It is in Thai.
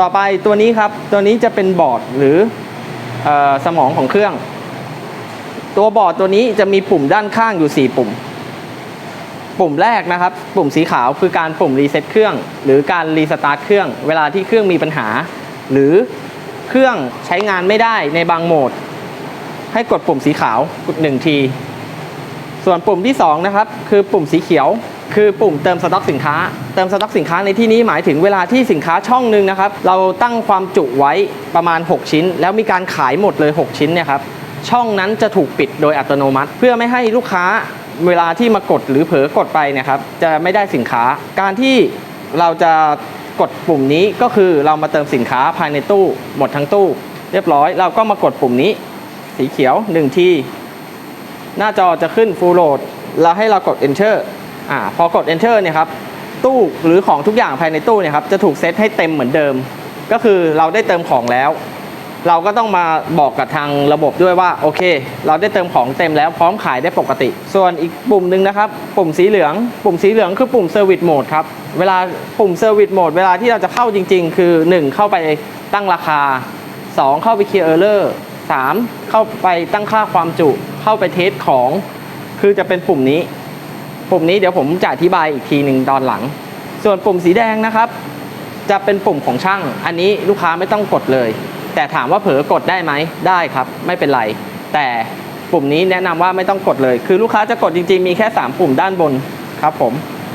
ต่อไปตัวนี้ครับ ตัวนี้จะเป็นบอร์ดหรืออสมองของเครื่อง ตัวบอร์ดตัวนี้จะมีปุ่มด้านข้างอยู่ 4 ปุ่ม ปุ่มแรกนะครับ ปุ่มสีขาวคือการปุ่มรีเซ็ตเครื่อง หรือการรีสตาร์ทเครื่อง เวลาที่เครื่องมีปัญหา หรือเครื่องใช้งานไม่ได้ในบางโหมด ให้กดปุ่มสีขาวกดหนึ่งที ส่วนปุ่มที่ 2 นะครับ คือปุ่มสีเขียว คือปุ่มเติมสต็อกสินค้า เติมสต็อกสินค้าในที่นี้หมายถึงเวลาที่สินค้าช่องหนึ่งนะครับ เราตั้งความจุไว้ประมาณ 6 ชิ้น แล้วมีการขายหมดเลย 6 ชิ้นเนี่ยครับช่องนั้นจะถูกปิดโดยอัตโนมัติ เพื่อไม่ให้ลูกค้าเวลาที่มากดหรือเผลอกดไปนะครับ จะไม่ได้สินค้า การที่เราจะกดปุ่มนี้ก็คือเรามาเติมสินค้าภายในตู้ หมดทั้งตู้ เรียบร้อย เราก็มากดปุ่มนี้ สีเขียว1ทีหน้าจอจะขึ้น full load แล้วให้เรากด enter อ่าพอกด enter เนี่ยครับตู้หรือของทุกอย่างภายในตู้เนี่ยครับจะถูกเซตให้เต็มเหมือนเดิม ก็คือเราได้เติมของแล้ว เราก็ต้องมาบอกกับทางระบบด้วยว่าโอเค เราได้เติมของเต็มแล้วพร้อมขายได้ปกติ ส่วนอีกปุ่มหนึ่งนะครับ ปุ่มสีเหลือง ปุ่มสีเหลืองคือปุ่ม Service Mode ครับเวลาปุ่ม Service Mode เวลาที่เราจะเข้าจริง ๆ คือ 1 เข้าไปตั้งราคา 2 เข้าไปเคลียร์เออร์เลอร์3เข้าไปตั้งค่าความจุ เข้าไปเทสของ คือจะเป็นปุ่มนี้ ปุ่มนี้เดี๋ยวผมจะอธิบายอีกทีหนึ่งตอนหลัง ส่วนปุ่มสีแดงนะครับ จะเป็นปุ่มของช่าง อันนี้ลูกค้าไม่ต้องกดเลย แต่ถามว่าเผลอกดได้ไหมได้ครับ ไม่เป็นไร แต่ปุ่มนี้แนะนำว่าไม่ต้องกดเลย คือลูกค้าจะกดจริงๆมีแค่ 3 ปุ่มด้านบนครับผม